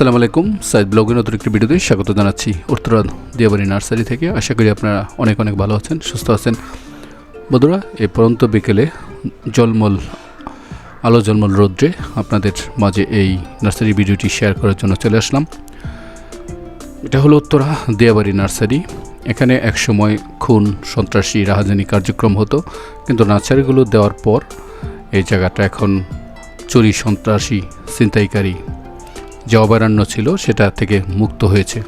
আসসালামু আলাইকুম। সাইদ ব্লগের নতুন একটি ভিডিওতে স্বাগত জানাচ্ছি উত্তরা দিয়াবাড়ি নার্সারি থেকে। আশা করি আপনারা অনেক অনেক ভালো আছেন, সুস্থ আছেন। বন্ধুরা এই পরন্ত বিকেলে জলমল, আলো জলমল রৌদ্রে আপনাদের মাঝে এই নার্সারি ভিডিওটি শেয়ার করার জন্য চলে আসলাম। এটা হলো উত্তরা দিয়াবাড়ি নার্সারি। এখানে একসময় খুন, সন্ত্রাসী, রাহাজানি কার্যক্রম হতো। কিন্তু নার্সারিগুলো দেওয়ার পর এই জায়গাটা এখন চুরি, সন্ত্রাসী, ছিনতাইকারী যে অভয়ারণ্য ছিল, সেটা থেকে মুক্ত হয়েছে।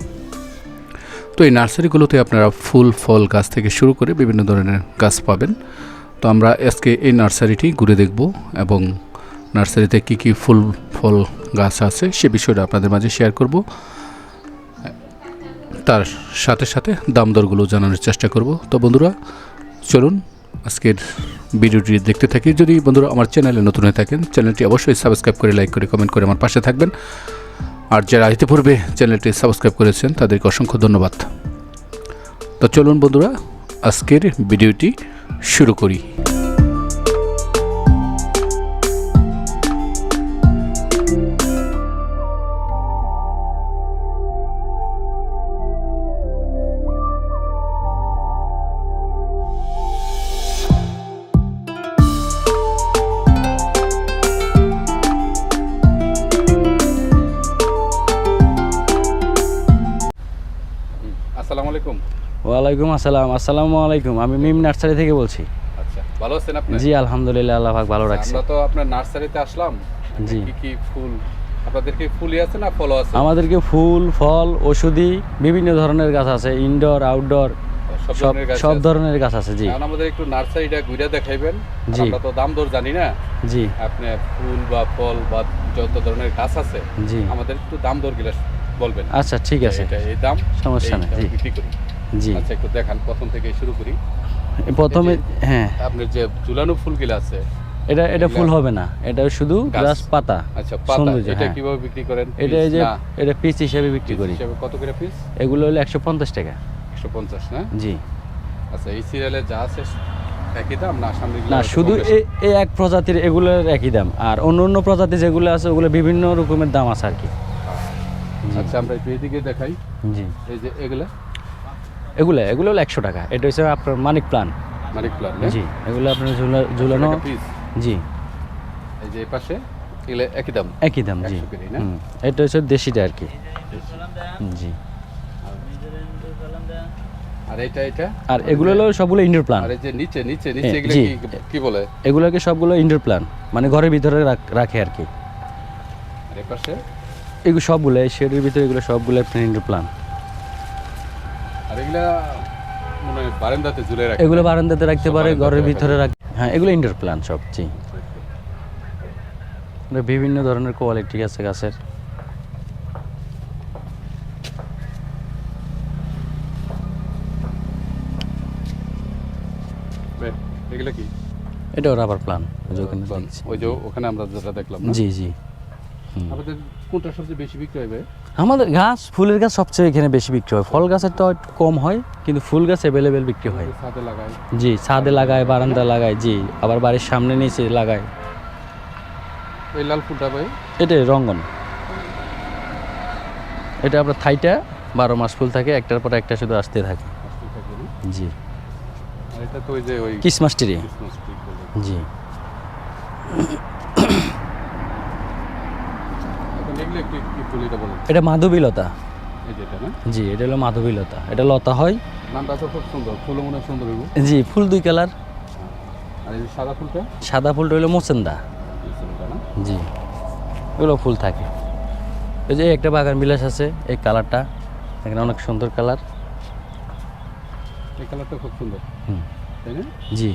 তো এই নার্সারিগুলোতে আপনারা ফুল, ফল গাছ থেকে শুরু করে বিভিন্ন ধরনের গাছ পাবেন। তো আমরা আজকে এই নার্সারিটি ঘুরে দেখব এবং নার্সারিতে কী কী ফুল, ফল গাছ আছে সে বিষয়টা আপনাদের মাঝে শেয়ার করব। তার সাথে সাথে দাম দরগুলো জানানোর চেষ্টা করব। তো বন্ধুরা, চলুন আজকের ভিডিওটি দেখতে থাকি। যদি বন্ধুরা আমার চ্যানেলে নতুন হয়ে থাকেন, চ্যানেলটি অবশ্যই সাবস্ক্রাইব করে, লাইক করে, কমেন্ট করে আমার পাশে থাকবেন। আর যারা ইতিপূর্বে চ্যানেলটি সাবস্ক্রাইব করেছেন, তাদেরকে অসংখ্য ধন্যবাদ। তো চলুন বন্ধুরা, আজকের ভিডিওটি শুরু করি। আসসালামু আলাইকুম। ওয়ালাইকুম আসসালাম। আসসালামু আলাইকুম। আমি মিম নার্সারি থেকে বলছি। আচ্ছা ভালো আছেন আপনি? জি আলহামদুলিল্লাহ আল্লাহ পাক ভালো রাখছে। আমরা তো আপনার নার্সারিতে আসলাম। জি। কি কি ফুল আপনাদের কি ফুলই আছে না ফলও আছে? আমাদেরকে ফুল ফল ওষুধি বিভিন্ন ধরনের গাছ আছে। ইনডোর আউটডোর সব ধরনের গাছ আছে? জি। আমাদের একটু নার্সারিটা ঘুরে দেখাইবেন। জি। আমরা তো দাম দর জানি না। জি। আপনি ফুল বা ফল বা যত ধরনের গাছ আছে জি। আমাদের একটু দাম দর গিলা বলবেন। আচ্ছা ঠিক আছে। এই দাম সমস্যা নেই, জি। বিক্রি করি। জি। আচ্ছা একটু দেখান প্রথম থেকে শুরু করি। প্রথমে হ্যাঁ। আপনার যে ঝুলানো ফুলগুলো আছে এটা এটা ফুল হবে না। এটা শুধু গাছ। পাতা আচ্ছা পাতা। এটা হ্যাঁ। কীভাবে বিক্রি করেন? এটা এই যে এটা পিস হিসেবে বিক্রি করি। হিসাবে কত করে পিস? এগুলো হলো একশো পঞ্চাশ টাকা। একশো পঞ্চাশ না? জি। আচ্ছা এই সিরিয়ালে যা আছে একই দাম না সামনে না শুধু এই এই এক প্রজাতির এগুলোর একই দাম। আর অন্য অন্য প্রজাতি যেগুলো আছে ওগুলো বিভিন্ন রকমের দাম আছে আর কি। আচ্ছা আমরা একটু এদিকে দেখাই। জি। এই যে এগুলা? এগুলো এগুলো হলো একশো টাকা। এটা হচ্ছে আপনার মানিক মানিক প্লান জি এগুলো আপনার ঝুলানো। জি। এই যে পাশে এগুলো একই দাম? একই দাম জি। 100 করে, না? হুম, এটা হচ্ছে দেশিটা আর কি। জি। আর এটা এটা? আর এগুলো হলো সবগুলো ইনডোর প্লান আর এই যে নিচে নিচে নিচে হ্যাঁ, এগুলো কি কি বলে? এগুলোকে সবগুলো ইনডোর প্লান মানে ঘরের ভিতরে রাখে আর কি। আর এগুলো সবগুলো এই শেডের ভিতরে এগুলো সবগুলো আপনার ইনডোর প্লান আর এগুলা মনে বারান্দাতে ঝুলে রাখে এগুলো বারান্দাতে রাখতে পারে ঘরের ভিতরে রাখ হ্যাঁ এগুলো ইনডোর প্লান সব জি এটা বিভিন্ন ধরনের কোয়ালিটি আছে গাছের। এগুলো কি? এটাও রাবার প্লান ওই যে ওখানে আমরা যেটা দেখলাম জি জি। আমাদের কোনটা সবচেয়ে বেশি বিক্রি হবে আমাদের গাছ ফুলের গাছ সবচেয়ে এখানে বেশি বিক্রি হয়। ফল গাছের তো কম হয় কিন্তু ফুল গাছ অ্যাভেলেবেল বিক্রি হয়। ছাদে লাগাই জি ছাদে লাগায় বারান্দা লাগায় জি। আবার বাড়ির সামনে নিচে লাগায়। ওই লাল ফুলটা ভাই? এটা রঙ্গন। এটা আপনার থাইটা বারো মাস ফুল থাকে একটার পর একটা শুধু আসতে থাকে? জি। এটা তো ওই যে ওই ক্রিসমাস ট্রি। জি এখন এগুলো একটু কি এটা বলেন। এটা মাধবীলতা। জি এটা হলো মাধবীলতা। এটা লতা হয়। নামটা তো খুব সুন্দর ফুলও মনে হয় সুন্দর জি ফুল দুই কালার। আর এই সাদা ফুলটা? সাদা ফুলটা হলো মোচেন্দা। জি এগুলো ফুল থাকে। এই যে একটা বাগান বিলাস আছে এই কালারটা। এখানে অনেক সুন্দর কালার। এই কালারটা খুব সুন্দর। হুম। তাই না? জি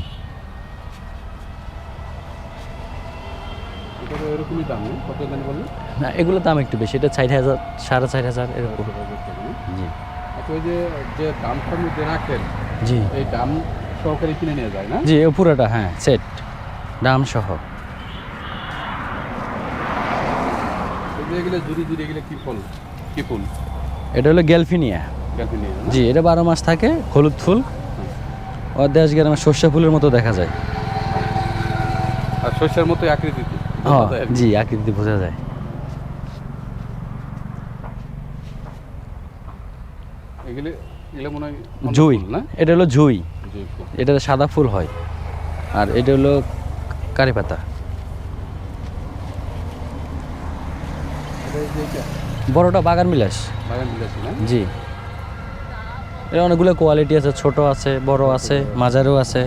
এটা তো এরকমই দাম না কত দাম বললেন? না এগুলো দাম একটু বেশি এটা চার হাজার সাড়ে চার হাজার এরকম। জি। আচ্ছা ওই যে যে দামটার মধ্যে রাখেন জি। এই দাম সহকারে কিনে নিয়ে যায় না? জি ও পুরোটা হ্যাঁ সেট দাম সহ। এই যে এগুলো জুড়ি জুড়ি এগুলো কি ফুল? কি ফুল? এটা হলো গ্যালফিনিয়া গালফি নিয়ে জি এটা বারো মাস থাকে হলুদ ফুল। ও দেশ গ্রামে সর্ষে ফুলের মতো দেখা যায়। আর শস্যের মতো আকৃতি হ্যাঁ জি আকৃতি বোঝা যায়। এগুলো এগুলো মনে হয় জুই। না? এটা হলো জুই। এটা সাদা ফুল হয়। আর এটা হলো কারি পাতা। বড়টা বাগান বিলাস। বাগান বিলাসী না? জি। এর অনেকগুলো কোয়ালিটি আছে ছোট আছে বড় আছে। মাঝারও আছে।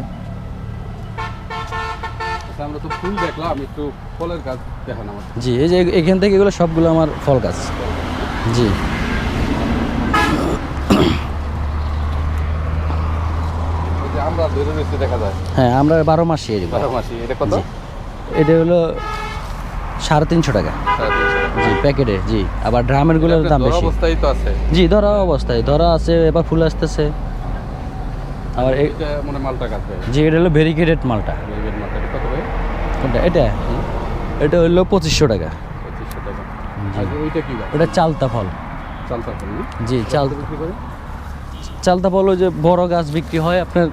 আচ্ছা আমরা তো ফুল দেখলাম একটু ফলের গাছ দেখান আমার জি এই যে এখান থেকে এগুলো সবগুলো আমার ফল গাছ। জি। আমরা ধরে রয়েছে দেখা যায়। হ্যাঁ আমরা বারো মাসে এগুলো বারো মাসি এটা কত? এটা হলো সাড়ে তিনশো টাকা। জি প্যাকেটে জি। আবার ড্রামেরগুলোর দাম বেশি। অবস্থায় তো আছে। জি ধরা অবস্থায়। ধরা আছে এবার ফুল আসতেছে। আবার এটা মনে মালটা গাছ। জি এটা হলো ভেরিকেটেড মালটা। রেলগেট মালটা কত ভাই? কোনটা? এটা? এটা হলো পঁচিশশো টাকা। ওটা চালতা ফল। চালতা ফুল জি চাল কত বিক্রি করে? চালতা ফল ওই যে বড় গাছ বিক্রি হয় আপনার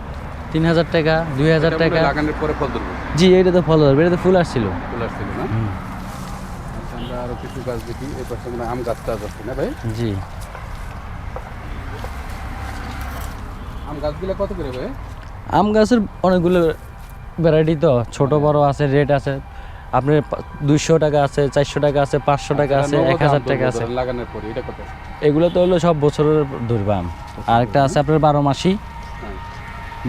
তিন হাজার টাকা দুই হাজার টাকা। লাগানোর পরে ফল ধরবে। জি এটা তো ফল ধরবে এটা তো ফুল আসছিল। ফুল আসছিল না? আচ্ছা আমরা আরও কিছু গাছ দেখি এই পাশে মনে আম গাছ টাছ আছে না ভাই? জি। আম গাছগুলো কত করে ভাই? আম গাছের অনেকগুলো ভ্যারাইটি তো ছোট বড় আছে রেট আছে। আপনার দুইশো টাকা আছে চারশো টাকা আছে পাঁচশো টাকা আছে এক হাজার টাকা আছে। লাগানোর পরে এটা কত? এগুলো তো হলো সব বছরের ধরবে আম আর একটা আছে আপনার বারো মাসি।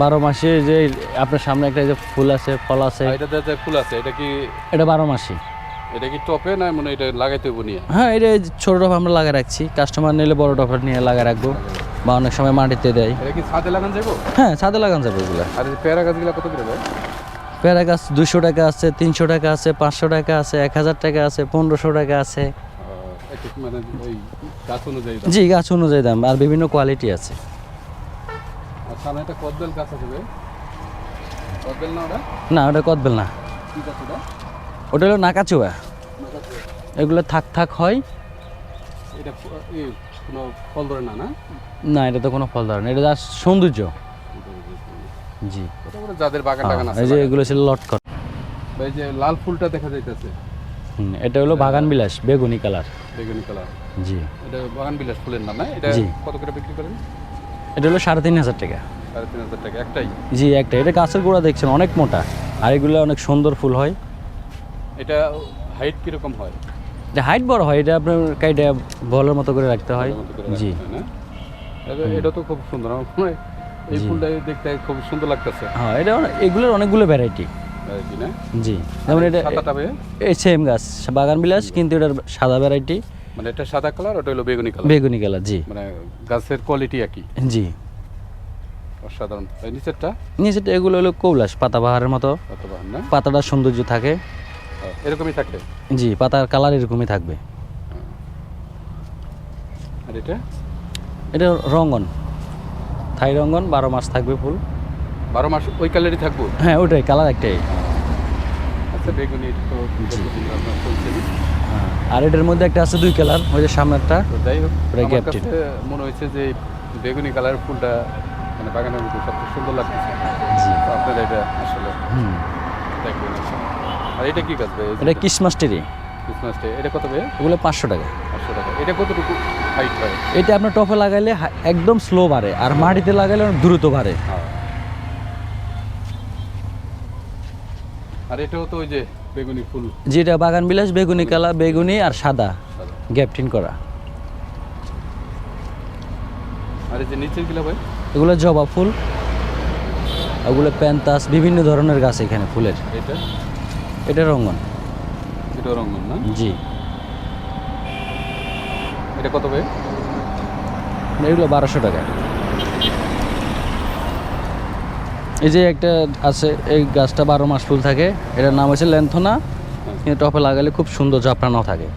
বারো মাসে যে আপনার সামনে একটা যে ফুল আছে ফল আছে। এটা যে ফুল আছে এটা কি এটা বারো মাসি। এটা কি টপে না মনে এটা লাগাইতে নিয়ে? হ্যাঁ এটা ছোট টপ আমরা লাগিয়ে রাখছি। কাস্টমার নিলে বড় টপ নিয়ে লাগিয়ে রাখব। বা অনেক সময় মাটিতে দেয়। এটা কি ছাদে লাগান যাব হ্যাঁ ছাদে লাগান যাবে এগুলো। আর পেয়ারা গাছগুলো কত করে পেয়ারা গাছ দুশো টাকা আছে তিনশো টাকা আছে পাঁচশো টাকা আছে এক হাজার টাকা আছে পনেরোশো টাকা আছে। মানে জি গাছ অনুযায়ী দাম আর বিভিন্ন কোয়ালিটি আছে। না ওটা? কদবেল না। ওটা? হলো নাকাচুয়া। এগুলো থাক থাক হয়। এটা ফ- কোনো ফল ধরে না না? না এটা তো কোনো ফল ধরে না এটা সৌন্দর্য। জি। যাদের বাগান টাগান আছে এই যে এগুলো ছিল লটকট ভাই যে লাল ফুলটা দেখা যাইতেছে। হুম, এটা হলো বাগান বিলাস বেগুনি কালার। বেগুনি কালার। জি। এটা বাগান বিলাস ফুলের নাম না? এটা। কত করে বিক্রি করেন? এটা হলো সাড়ে তিন হাজার টাকা। সাড়ে তিন হাজার টাকা একটাই? জি একটা এটা গাছের গোড়া দেখছেন অনেক মোটা। আর এগুলো অনেক সুন্দর ফুল হয়। এটা হাইট কীরকম হয়? এটা হাইট বড় হয় এটা আপনার কাইটা বলের মতো করে রাখতে হয়। জি। এটা- তো খুব সুন্দর এই ফুলটা দেখতে খুব সুন্দর লাগতেছে। হ্যাঁ এটা এগুলোর অনেকগুলো ভ্যারাইটি জি। যেমন এটা এই সেম গাছ বাগান বিলাস কিন্তু এটার সাদা ভ্যারাইটি মানে এটা সাদা কালার ওটা হলো বেগুনি কালার বেগুনি কালার জি। মানে গাছের কোয়ালিটি একই? জি। অসাধারণ। এই নিচেরটা? নিচেটা এগুলো হলো কৌলাস পাতাবাহারের মতো। না? পাতাটার সৌন্দর্য থাকে। হ্যাঁ, এরকমই থাকে জি পাতার কালার এরকমই থাকবে। আর এটা? এটা রঙ্গন থাই রঙ্গন বারো মাস থাকবে ফুল। বারো মাস ওই কালারই থাকব? হ্যাঁ ওটাই কালার একটাই। আচ্ছা বেগুনি তো। হ্যাঁ। আর এটার মধ্যে একটা আছে দুই কালার ওই যে সামনেরটা। যাই হোক মনে হয়েছে যে বেগুনি কালারের ফুলটা মানে বাগানের মধ্যে সবচেয়ে সুন্দর লাগতেছে। তো আপনারা এটা আসলে। আর এটা কি গাছ ভাই? এটা ক্রিসমাস ট্রি। Christmas tree. এটা কত ভাই? এগুলো পাঁচশো টাকা। পাঁচশো টাকা। এটা কতটুকু হাইট হয়? এটা আপনার টপে লাগাইলে একদম স্লো বাড়ে আর মাটিতে লাগাইলে অনেক দ্রুত বাড়ে। হ্যাঁ। আর এটাও তো ওই যে বেগুনি ফুল। যেটা বাগান বিলাস বেগুনি কালা বেগুনি আর সাদা। গ্যাপটিন করা। আর এই যে নিচেরগুলা ভাই? এগুলো জবা ফুল ওগুলো প্যান্তাস বিভিন্ন ধরনের গাছ এখানে ফুলের। এটা? এটা রঙ্গন। এটাও রঙন না? জি। এটা কত ভাই? এগুলো বারোশো টাকা। এই যে একটা আছে এই গাছটা বারো মাস ফুল থাকে। এটার নাম হচ্ছে ল্যান্থনা। কিন্তু টপে লাগালে খুব সুন্দর জাপড়ানো থাকে।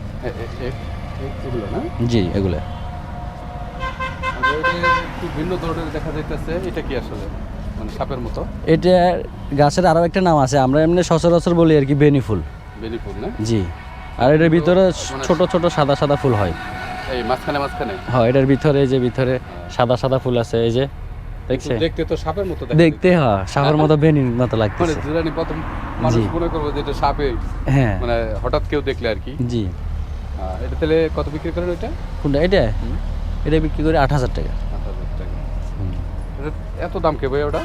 জি এগুলো। এটা ভিন্ন ধরনের দেখা যাইতেছে এটা কি আসলে? মানে সাপের মতো? এটা গাছের আরও একটা নাম আছে আমরা এমনি সচরাচর বলি আর কি বেনি ফুল বেলি ফুল না? জি। আর এটার ভিতরে ছোট ছোট সাদা সাদা ফুল হয়। এই মাঝখানে মাঝখানে? হ্যাঁ এটার ভিতরে এই যে ভিতরে সাদা সাদা ফুল আছে এই যে দেখছে দেখতে তো সাপের মতো দেখতে। হ্যাঁ সাপের মতো বেনির মতো মানে জুরানি প্রথম মানুষ মনে করব যে এটা সাপে। হ্যাঁ। মানে হঠাৎ কেউ দেখলে আর কি। জি। এটা তাহলে কত বিক্রি করেন ওইটা? কোনটা এটা? এটা বিক্রি করে আট হাজার টাকা। এত দাম কে ভাই ওটা?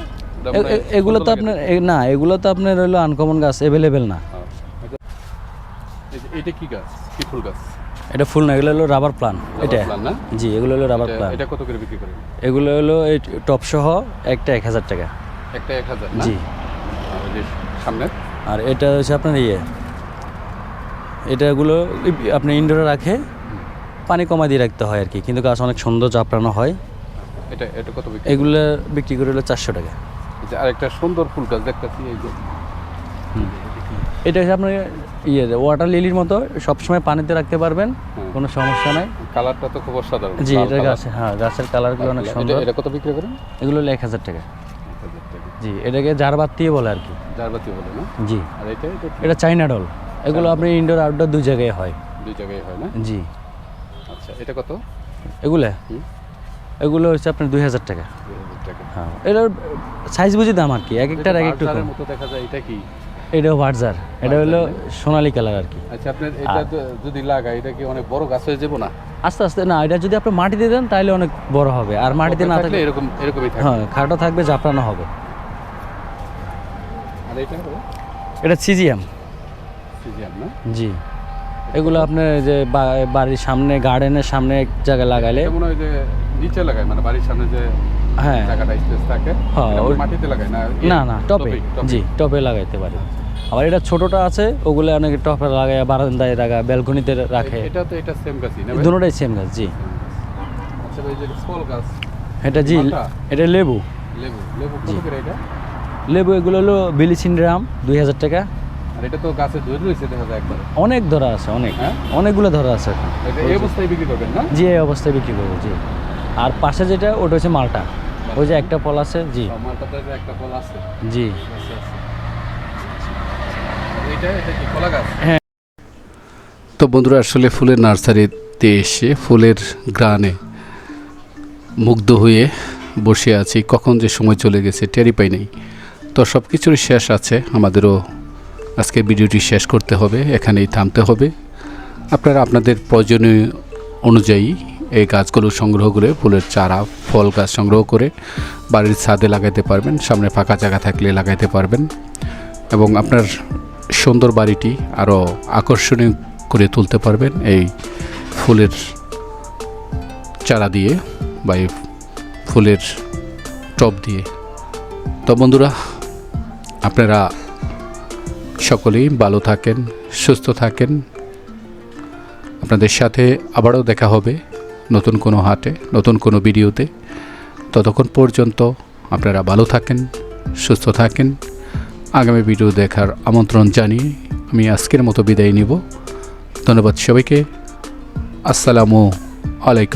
এ- এগুলো তো আপনার না এগুলো তো আপনার হলো আনকমন গাছ অ্যাভেলেবেল না। এটা- যে- এটা কি গাছ? কি ফুল গাছ? এটা ফুল না এগুলো হলো রাবার প্লান এটা না? জি এগুলো হলো রাবার প্লান এটা কত করে বিক্রি করেন এগুলো হলো এই টপ সহ একটা এক হাজার টাকা। একটা এক হাজার জি। সামনে? আর এটা হচ্ছে আপনার ইয়ে। এটাগুলো আপনি ইনডোরে রাখে পানি কমা দিয়ে রাখতে হয় আর কি কিন্তু গাছ অনেক সুন্দর চাপড়ানো হয়। এটা এটা কত বিক্রি এগুলো বিক্রি করে হলো চারশো টাকা। আরেকটা সুন্দর ফুল গাছ দেখতেছি এই যে। এটা হচ্ছে আপনার ইয়ে ওয়াটার লিলির মতো সবসময় পানিতে রাখতে পারবেন কোনো সমস্যা নাই। কালারটা তো খুব অসাধারণ জি এটা। গাছ হ্যাঁ গাছের কালারগুলো অনেক সুন্দর। এটা কত বিক্রি করেন? এগুলো হলো এক হাজার টাকা। জি এটাকে জারবাতিয়ে বলে আর কি। জারবাতি বলে না? জি। আর এটা এটা চাইনা ডল এগুলো আপনি ইনডোর আউটডোর দুই জায়গায় হয়। দুই জায়গায় হয় না? জি। আচ্ছা এটা কত? এগুলো? এগুলো হচ্ছে আপনার দুই হাজার টাকা। হ্যাঁ এটার সাইজ বুঝি দাম আর কি এক একটার এক একটু মতো দেখা যায় এটা কি? এটাও বার্জার। এটা হলো সোনালি কালার আর কি। আচ্ছা আপনার এটা যদি লাগাই এটা কি অনেক বড় গাছ হয়ে যাব না? আস্তে আস্তে না এটা যদি আপনি মাটিতে দেন তাহলে অনেক বড় হবে। আর মাটিতে না থাকলে এরকম এরকমই থাকবে। হ্যাঁ খাটো থাকবে জাপড়ানো হবে। আর এটা এটা সিজিএম সিজিয়াম না? জি। এগুলো আপনার যে বাড়ির সামনে গার্ডেনের সামনে এক জায়গায় লাগাইলে এটা মনে হয় যে নিচে লাগায় মানে বাড়ির সামনে যে হ্যাঁ। জায়গাটা স্পেস থাকে হ্যাঁ, ওই- মাটিতে লাগায় না? না না টপে। জি টপে লাগাইতে পারে। আবার এটা ছোটটা আছে ওগুলো অনেকে টপে লাগায় বারান্দায় রাখা ব্যালকনিতে রাখে। এটা তো এটা সেম গাছই না? দুটোটাই সেম গাছ জি। আচ্ছা ভাই যে স্মল গাছ এটা জি এটা লেবু। লেবু লেবু কত করে এটা? লেবু এগুলো হলো বিলিচিন ড্রাম দুই হাজার টাকা। আর এটা তো গাছে ধরে রয়েছে দেখা যায় একবারে। অনেক ধরা আছে অনেক। হ্যাঁ? অনেকগুলো ধরা আছে এখন। এই অবস্থায় বিক্রি করবেন না? জি এই অবস্থায় বিক্রি করব জি। আর পাশে যেটা ওটা হচ্ছে মালটা। ওই যে একটা ফল আছে জি। আমারটাতে একটা ফল আছে? জি। আছে, আছে। এটা কি কলা গাছ? তো বন্ধুরা আসলে ফুলের নার্সারিতে এসে ফুলের গ্রানে মুগ্ধ হয়ে বসে আছি। কখন যে সময় চলে গেছে টেরি পাই নেই। তো সব কিছুরই শেষ আছে আমাদেরও আজকে ভিডিওটি শেষ করতে হবে, এখানেই থামতে হবে। আপনারা আপনাদের প্রয়োজনীয় অনুযায়ী এই গাছগুলো সংগ্রহ করে, ফুলের চারা, ফল গাছ সংগ্রহ করে বাড়ির ছাদে লাগাইতে পারবেন, সামনে ফাঁকা জায়গা থাকলে লাগাইতে পারবেন এবং আপনার সুন্দর বাড়িটি আরও আকর্ষণীয় করে তুলতে পারবেন এই ফুলের চারা দিয়ে বা এই ফুলের টব দিয়ে। তো বন্ধুরা, আপনারা সকলেই ভালো থাকেন, সুস্থ থাকেন। আপনাদের সাথে আবারও দেখা হবে নতুন কোনো হাটে, নতুন কোনো ভিডিওতে। ততক্ষণ পর্যন্ত আপনারা ভালো থাকেন, সুস্থ থাকেন। আগামী ভিডিও দেখার আমন্ত্রণ জানিয়ে আমি আজকের মতো বিদায় নিব। ধন্যবাদ সবাইকে। আসসালামু আলাইকুম।